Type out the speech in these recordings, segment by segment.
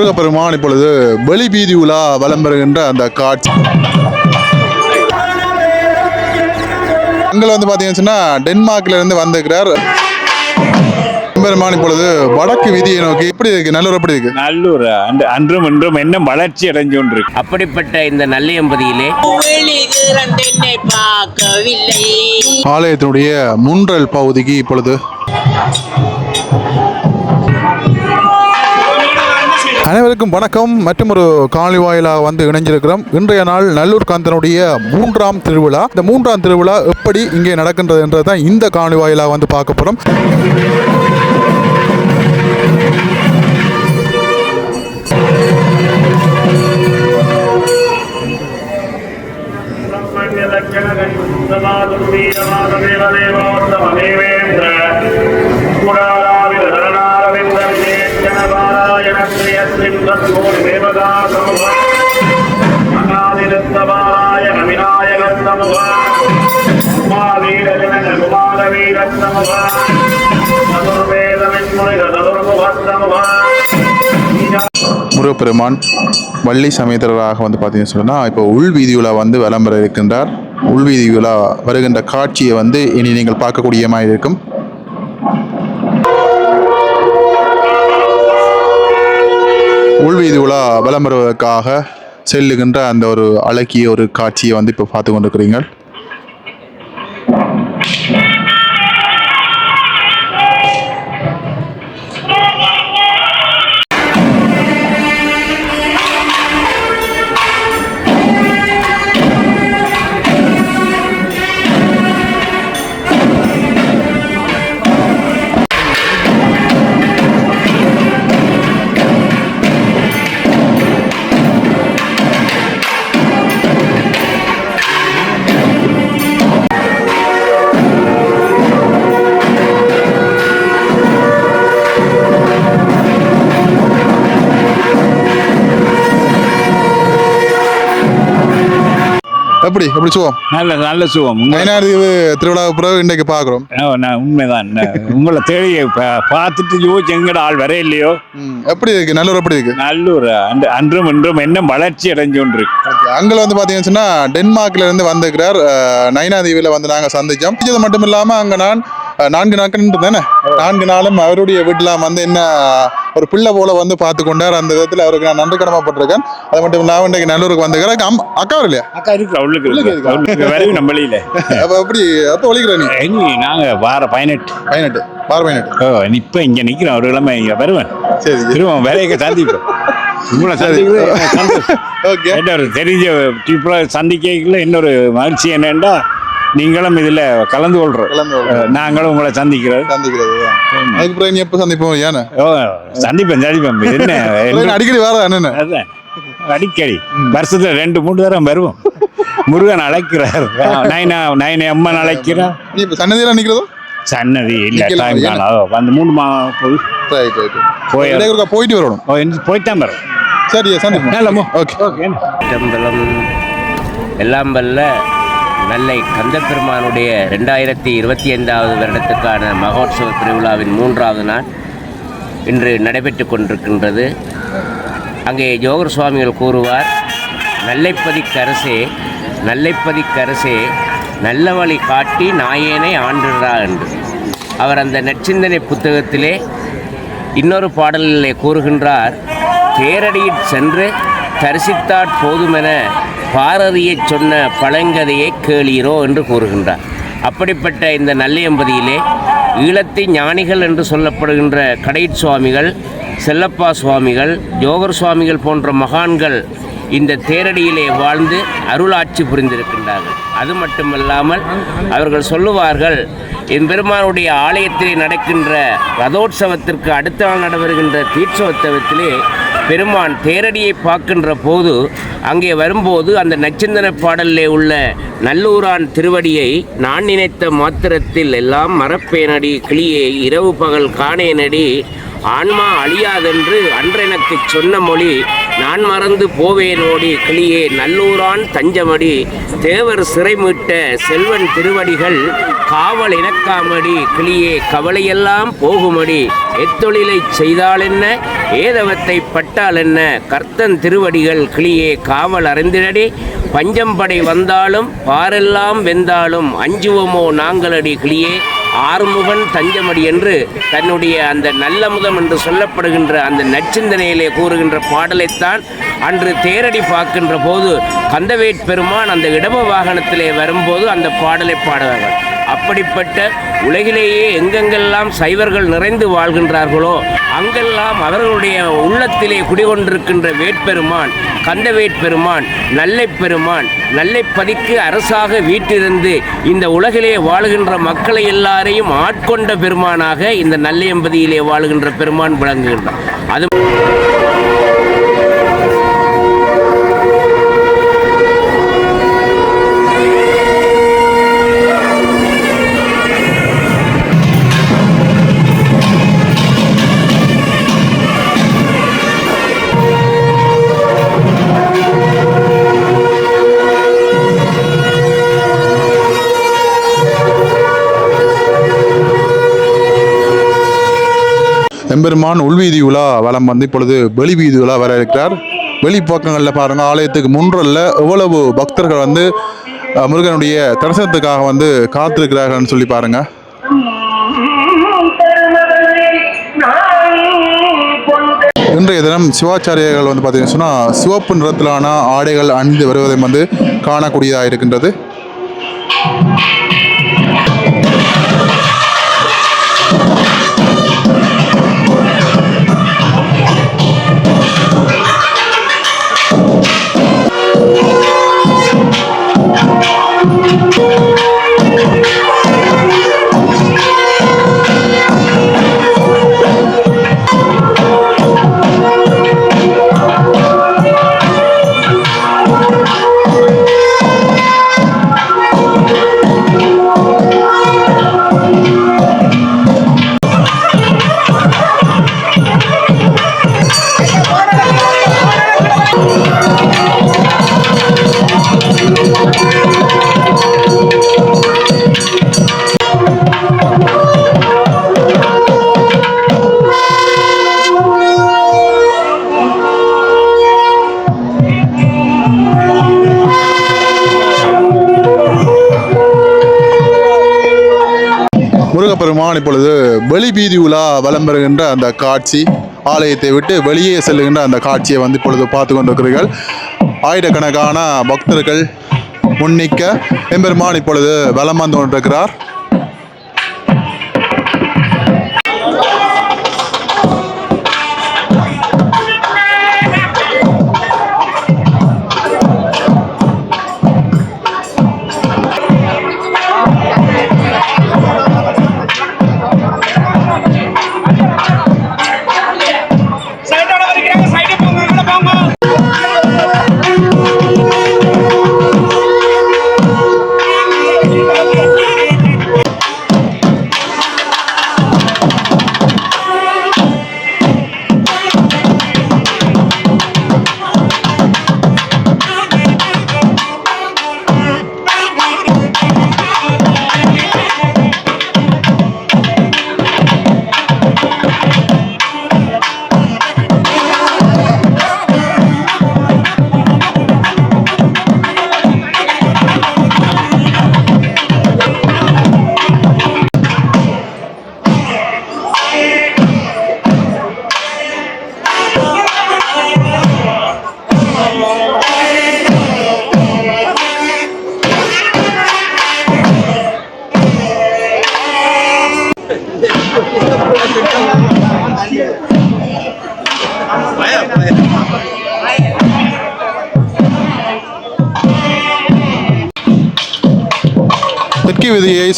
முருகப்பெருமான் இப்பொழுது வெளி வீதி உலா வலம் பெறுகின்ற அந்த காட்சி. அங்கே வந்து பார்த்தீங்கன்னா டென்மார்க்ல இருந்து வந்திருக்கிறார். பெருமான் இப்பொழுது வடக்கு வீதியை நோக்கி எப்படி இருக்கு? நல்லூர் எப்படி இருக்கு? நல்லூர். அன்று அன்றும் இன்றும் என்ன வளர்ச்சி அடைஞ்சு கொண்டிருக்கு அப்படிப்பட்ட இந்த நல்லியம்பதியிலே ஆலயத்தினுடைய முன்றல் பகுதிக்கு இப்பொழுது அனைவருக்கும் வணக்கம். மற்றும் ஒரு காணொலி வாயிலாக வந்து இணைஞ்சிருக்கிறோம் இன்றைய நாள் நல்லூர் காந்தனுடைய மூன்றாம் திருவிழா. இந்த மூன்றாம் திருவிழா எப்படி இங்கே நடக்கின்றது என்றதான் இந்த காணொலி வாயிலாக வந்து பார்க்க போகிறோம் முருகப்பெருமான் வள்ளி சமேதராக வந்து பார்த்தீங்கன்னு சொன்னால் இப்போ உள் வீதியுலா வந்து விளம்பர இருக்கின்றார். உள் வீதியுலா வருகின்ற காட்சியை வந்து இனி நீங்கள் பார்க்கக்கூடிய மாதிரி இருக்கும். உள்வீதி உலா விளம்பரத்துக்காக செல்லுகின்ற அந்த ஒரு அழகிய ஒரு காட்சியை வந்து இப்போ பார்த்து கொண்டிருக்கிறீர்கள். எப்படி எப்படி சுவோம் நல்ல நல்ல சுகம். தீவு திருவிழாவுக்கு பிறகு இன்றைக்கு பார்க்குறோம். உண்மைதான். உங்களை தேடி பார்த்துட்டு யோசிச்சு எங்கட ஆள் வர இல்லையோ? எப்படி இருக்கு? நல்லூர் எப்படி இருக்கு? நல்லூர் அன்று அன்றும் இன்றும் என்ன வளர்ச்சி அடைஞ்சு கொண்டிருக்கு அங்கே வந்து பார்த்தீங்கன்னு டென்மார்க்ல இருந்து வந்திருக்கிறார் நயனா தீவில் வந்து நாங்கள் சந்திச்சோம். இது மட்டும் இல்லாமல் அங்கே நான் நான்கு நாட்கள் தானே? நான்கு நாளும் அவருடைய வீட்டில் வந்து என்ன ஒரு பிள்ளை போல வந்து பார்த்து கொண்டார். அந்த விதத்தில் அவருக்கு நான் நன்றி கடமைப்பட்டிருக்கேன். அது மட்டும் இல்லாமல் இன்றைக்கு நல்லூருக்கு வந்திருக்கிறேன் அம் அக்கா வரலையா அக்கா இருக்கு அவளுக்கு? அவளுக்கு வரையும் நம்மளில அப்போ எப்படி அப்போ ஒழிக்கிற நீ? இனி நாங்க வார பதினெட்டு. பதினெட்டு. பார் பதினெட்டு. ஓ இப்ப இங்க நிக்கிறோம். ஒரு கிழமை இங்க வருவேன். சரி திரும்ப வேலையை சந்திப்போம். ஒரு தெரிஞ்ச சந்திக்கல இன்னொரு மகிழ்ச்சி என்னன்னா நீங்களும் இதுல கலந்து. அஹ் நாங்களும் உங்களை சந்திக்கிறது. சந்திக்கிறது அதுக்கு பிறகு நீ எப்போ சந்திப்போம்? ஏன்னு? ஓ சந்திப்பேன் சந்திப்பேன். என்ன என்ன- அடிக்கடி வேற அண்ணன் அதான். அடிக்கடி. வருஷத்துல ரெண்டு மூணு தரம் வருவோம். முருகன் அழைக்கிறார். நைனா நைனை அம்மன் அழைக்கிறார். சன்னதியில் நிற்கிறதோ சன்னதி இல்ல டைம்? காலம். வந்து மூணு மா போய் போயிட்டு வரணும். போய்த்தான் வரும் சரி சந்திப்போம். ஓகே ஓகே எல்லாம் வல்ல. நெல்லை கந்தப்பெருமானுடைய ரெண்டாயிரத்தி இருபத்தி ஐந்தாவது வருடத்துக்கான மகோத்சவ திருவிழாவின் மூன்றாவது நாள் இன்று நடைபெற்று கொண்டிருக்கின்றது. அங்கே ஜோகர் சுவாமிகள் கூறுவார் நல்லைப்பதிக்கரசே நல்லைப்பதிக்கரசே நல்ல வழி காட்டி நாயேனை ஆண்டுறா என்று. அவர் அந்த நற்சிந்தனை புத்தகத்திலே இன்னொரு பாடலிலே கூறுகின்றார் தேரடியில் சென்று தரிசித்தாற் போதுமென பாரதியை சொன்ன பழங்கதையை கேளீரோ என்று கூறுகின்றார். அப்படிப்பட்ட இந்த நல்லியம்பதியிலே ஈழத்தை ஞானிகள் என்று சொல்லப்படுகின்ற கடைட் சுவாமிகள் செல்லப்பா சுவாமிகள் ஜோகர் சுவாமிகள் போன்ற மகான்கள் இந்த தேரடியிலே வாழ்ந்து அருளாட்சி புரிந்திருக்கின்றார்கள். அது மட்டுமல்லாமல் அவர்கள் சொல்லுவார்கள் என் பெருமானுடைய ஆலயத்திலே நடக்கின்ற ரதோற்சவத்திற்கு அடுத்த நாள் நடைபெறுகின்ற தீட்சோத்சவத்திலே பெருமான் தேரடியை பார்க்கின்ற போது அங்கே வரும்போது அந்த நச்சந்தன பாடலிலே உள்ள நல்லூரான் திருவடியை நான் நினைத்த மாத்திரத்தில் எல்லாம் மரப்பேனடி கிளியே இரவு பகல் காணேனடி. ஆன்மா அழியாதென்று அன்றெனக்கு சொன்ன மொழி நான் மறந்து போவேனோடி கிளியே நல்லூரான் தஞ்சமடி. தேவர் சிறை மீட்ட செல்வன் திருவடிகள் காவல் இணக்காமடி கிளியே கவலையெல்லாம் போகுமடி. எத்தொழிலை செய்தாலென்ன ஏதவத்தை பட்டால் என்ன? கர்த்தன் திருவடிகள் கிளியே காவல் அறிந்திடடி. பஞ்சம்படை வந்தாலும் பாரெல்லாம் வெந்தாலும் அஞ்சுவமோ நாங்களடி கிளியே. ஆறுமுகன் தஞ்சமடி என்று தன்னுடைய அந்த நல்லமுதம் என்று சொல்லப்படுகின்ற அந்த நச்சிந்தனையிலே கூறுகின்ற பாடலைத்தான் அன்று தேரடி பார்க்கின்ற போது கந்தவேட் பெருமான் அந்த இடம வாகனத்திலே வரும்போது அந்த பாடலை பாடுவார்கள். அப்படிப்பட்ட உலகிலேயே எங்கெங்கெல்லாம் சைவர்கள் நிறைந்து வாழ்கின்றார்களோ அங்கெல்லாம் அவர்களுடைய உள்ளத்திலே குடிகொண்டிருக்கின்ற வேட்பெருமான் கந்த வேட்பெருமான் நல்லை பெருமான் நல்லை பதிக்கு அரசாக வீட்டிருந்து இந்த உலகிலே வாழுகின்ற மக்களை எல்லாரையும் ஆட்கொண்ட பெருமானாக இந்த நல்லையம்பதியிலே வாழுகின்ற பெருமான் விளங்குகின்றான் அது எம்பெருமான் உள்வீதி உலா வலம் வந்து இப்பொழுது வெளி வீதி உலா வர இருக்கிறார். வெளிப்பக்கங்களில் பாருங்கள் ஆலயத்துக்கு முன்றல்ல எவ்வளவு பக்தர்கள் வந்து முருகனுடைய தரிசனத்துக்காக வந்து காத்திருக்கிறார்கள்னு சொல்லி பாருங்கள் இன்றைய தினம் சிவாச்சாரியர்கள் வந்து பார்த்தீங்கன்னு சொன்னால் சிவப்பு நிறத்திலான ஆடைகள் அணிந்து வருவதை வந்து காணக்கூடியதாக இருக்கின்றது. நான் இப்பொழுது வெளிபீதி உலா வலம் பெறுகின்ற அந்த காட்சி ஆலயத்தை விட்டு வெளியே செல்லுகின்ற அந்த காட்சியை வந்து இப்பொழுது பார்த்து கொண்டிருக்கிறீர்கள். ஆயிரக்கணக்கான பக்தர்கள் முன்னிக்க எம்பெருமான் இப்பொழுது வலம் வந்து கொண்டிருக்கிறார்.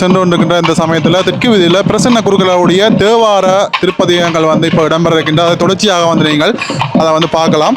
சென்று கொண்டிருக்கின்ற இந்த சமயத்தில் தெற்கு வீதியில் பிரசன்ன குருக்களுடைய தேவார திருப்பதிகங்கள் வந்து இப்போ இடம்பெற இருக்கின்ற அதை தொடர்ச்சியாக வந்து நீங்கள் அதை வந்து பார்க்கலாம்.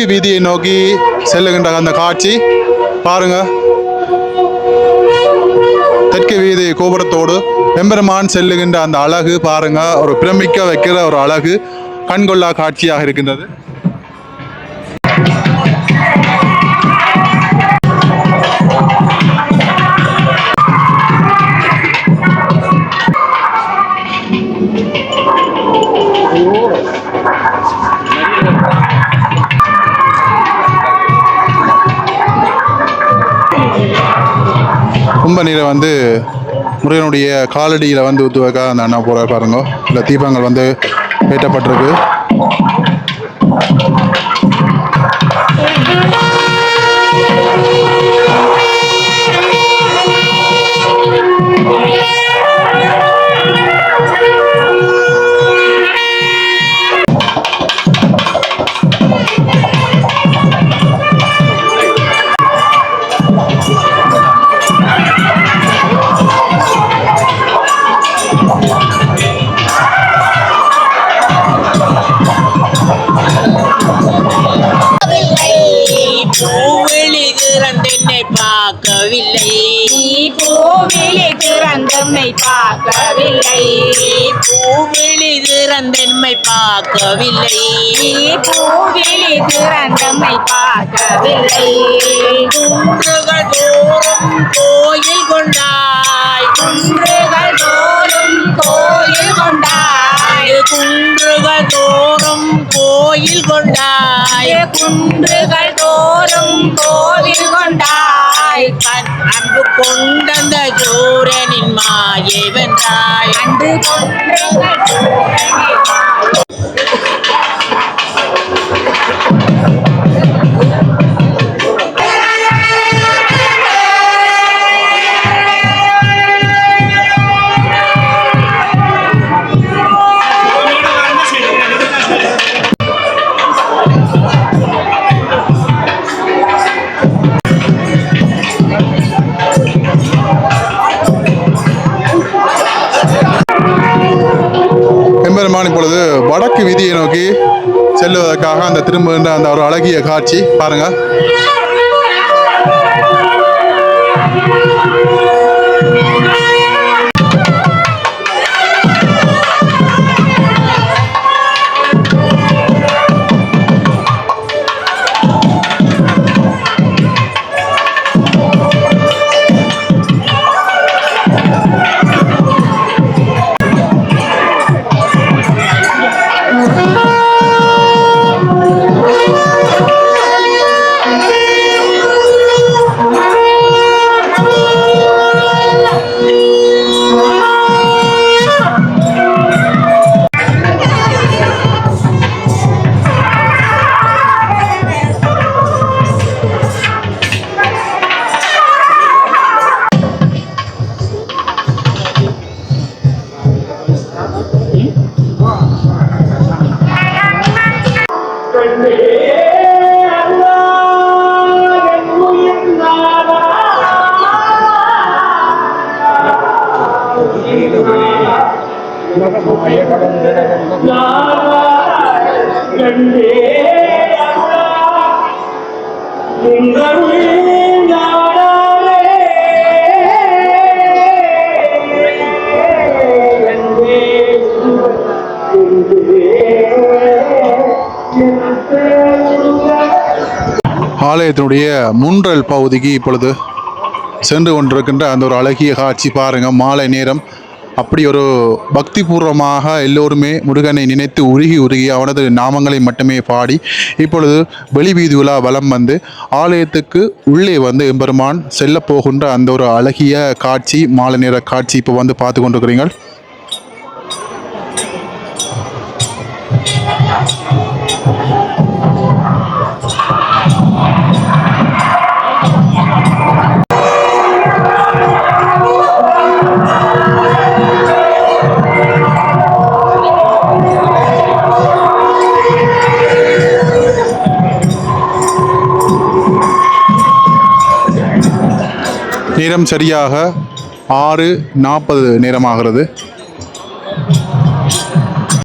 மேற்கு வீதியை நோக்கி செல்லுகின்ற அந்த காட்சி பாருங்க. தெற்கு வீதி கோபுரத்தோடு எம்பெருமான் செல்லுகின்ற அந்த அழகு பாருங்க. ஒரு பிரமிக்க வைக்கிற ஒரு அழகு கண்கொள்ளா காட்சியாக இருக்கின்றது. கும்ப வந்து முருகனுடைய காலடியில் வந்து ஊற்றுவதற்காக அந்த அண்ணா போகிற பாருங்க. இல்லை தீபங்கள் வந்து ஏற்றப்பட்டிருக்கு. பார்க்கவில்லை. பூவிழி திறந்தம்மை பார்க்கவில்லை. குன்றுகள் தோறும் கோயில் கொண்டாய். குன்றுகள் தோறும் கோயில் கொண்டாய். குன்றுகள் தோறும் கோயில் கொண்டாய். குன்றுகள் தோறும் கோவில் கொண்டாய். கண் அன்பு கொண்டந்த சூரனின் மாயை வென்றாய். அன்று கொன்றுகள் வீதியை நோக்கி செல்லுவதற்காக அந்த திரும்புகின்ற அந்த ஒரு அழகிய காட்சி பாருங்க. ஆலயத்தினுடைய முன்றல் பகுதிக்கு இப்பொழுது சென்று கொண்டிருக்கின்ற அந்த ஒரு அழகிய காட்சி பாருங்க. மாலை நேரம் அப்படி ஒரு பக்திபூர்வமாக எல்லோருமே முருகனை நினைத்து உருகி உருகி அவனது நாமங்களை மட்டுமே பாடி இப்பொழுது வெளிவீதி உலா வலம் வந்து ஆலயத்துக்கு உள்ளே வந்து எம்பெருமான் செல்ல போகின்ற அந்த ஒரு அழகிய காட்சி மாலை நேர காட்சி இப்போ வந்து பார்த்து கொண்டிருக்கிறீர்கள். நேரம் சரியாக ஆறு நாற்பது நேரமாகிறது.